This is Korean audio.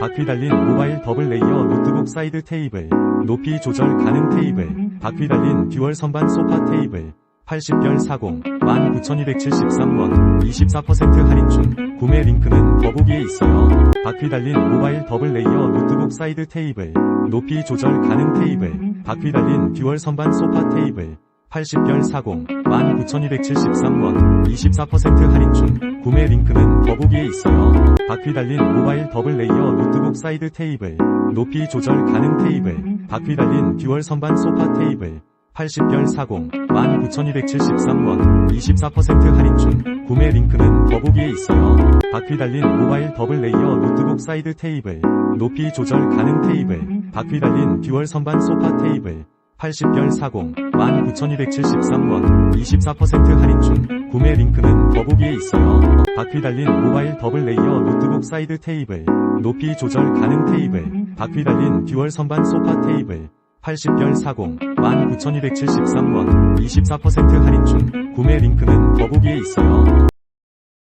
바퀴 달린 모바일 더블 레이어 노트북 사이드 테이블, 높이 조절 가능 테이블, 바퀴 달린 듀얼 선반 소파 테이블, 80별 40, 19,273원, 24% 할인 중, 구매 링크는 더보기에 있어요. 바퀴 달린 모바일 더블 레이어 노트북 사이드 테이블, 높이 조절 가능 테이블, 바퀴 달린 듀얼 선반 소파 테이블, 80별 40, 19,273원, 24% 할인 중, 구매 링크는 더보기에 있어요. 바퀴 달린 모바일 더블 레이어 노트북 사이드 테이블, 높이 조절 가능 테이블, 바퀴 달린 듀얼 선반 소파 테이블, 80별 40, 19,273원, 24% 할인 중, 구매 링크는 더보기에 있어요. 바퀴 달린 모바일 더블 레이어 노트북 사이드 테이블, 높이 조절 가능 테이블, 바퀴 달린 듀얼 선반 소파 테이블, 80별 40, 19,273원, 24% 할인 중, 구매 링크는 더보기에 있어요. 바퀴 달린 모바일 더블 레이어 노트북 사이드 테이블, 높이 조절 가능 테이블, 바퀴 달린 듀얼 선반 소파 테이블, 80별 40, 19,273원, 24% 할인 중, 구매 링크는 더보기에 있어요.